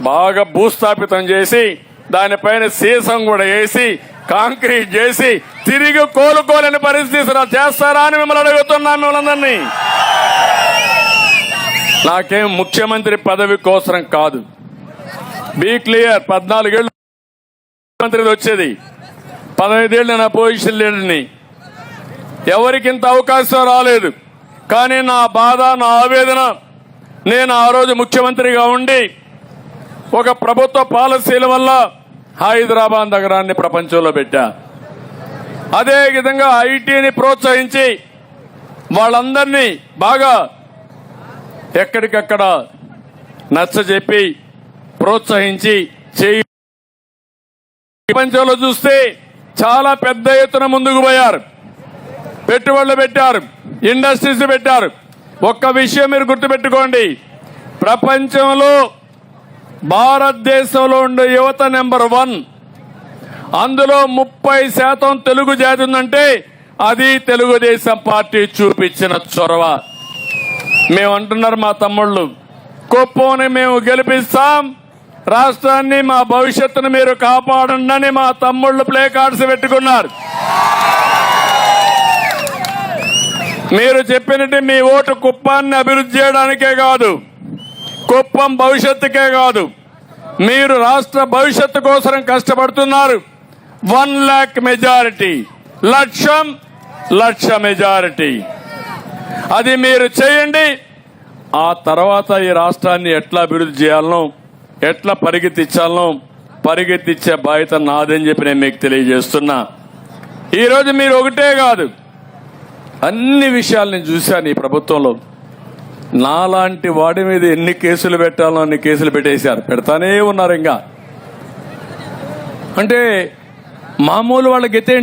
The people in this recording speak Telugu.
బాగా భూస్థాపితం చేసి దానిపైన సీసం కూడా వేసి కాంక్రీట్ చేసి తిరిగి కోలుకోలేని పరిస్థితి చేస్తారా అని మిమ్మల్ని అడుగుతున్నాను మిమ్మల్ని నాకేం ముఖ్యమంత్రి పదవి కోసరం కాదు. బీ క్లియర్ పద్నాలుగేళ్ళు ముఖ్యమంత్రి వచ్చేది. పదహైదేళ్ళు నేను అపోజిషన్ లీడర్ని. ఎవరికి ఇంత అవకాశం రాలేదు. కానీ నా బాధ నా ఆవేదన నేను ఆ రోజు ముఖ్యమంత్రిగా ఉండి ఒక ప్రభుత్వ పాలసీల వల్ల హైదరాబాద్ నగరాన్ని ప్రపంచంలో పెట్టా. అదే విధంగా ఐటీని ప్రోత్సహించి వాళ్ళందరినీ బాగా ఎక్కడికక్కడ నచ్చజెప్పి ప్రోత్సహించి చేయి. ప్రపంచంలో చూస్తే చాలా పెద్ద ఎత్తున ముందుకు పోయారు. పెట్టుబడులు పెట్టారు. ఇండస్ట్రీస్ పెట్టారు. ఒక్క విషయం మీరు గుర్తుపెట్టుకోండి. ప్రపంచంలో భారతదేశంలో ఉండే యువత నెంబర్ వన్. అందులో ముప్పై శాతం తెలుగు జాతి ఉందంటే అది తెలుగుదేశం పార్టీ చూపించిన చొరవ. మేము అంటున్నారు మా తమ్ముళ్ళు కుప్పని మేము గెలిపిస్తాం. రాష్ట్రాన్ని మా భవిష్యత్తును మీరు కాపాడండి మా తమ్ముళ్ళు ప్లే కార్డ్స్ పెట్టుకున్నారు. మీరు చెప్పినట్టు మీ ఓటు కుప్పాన్ని అభివృద్ధి చేయడానికే కాదు. కుప్పం భవిష్యత్తుకే కాదు. మీరు రాష్ట్ర భవిష్యత్తు కోసం కష్టపడుతున్నారు. One lakh majority. లక్ష్యం లక్ష మెజారిటీ. అది మీరు చేయండి. ఆ తర్వాత ఈ రాష్ట్రాన్ని ఎట్లా అభివృద్ధి చేయాలనో ఎట్లా పరిగెత్తించాలనో పరిగెత్తిచ్చే బాధ్యత నాదని చెప్పి నేను మీకు తెలియజేస్తున్నా. ఈరోజు మీరు ఒకటే కాదు. అన్ని విషయాలు నేను చూశాను ఈ ప్రభుత్వంలో. నాలాంటి వాడి మీద ఎన్ని కేసులు పెట్టాలో అన్ని కేసులు పెట్టేశారు. పెడతానే ఉన్నారు ఇంకా. అంటే మామూలు వాళ్ళకి ఎత్తే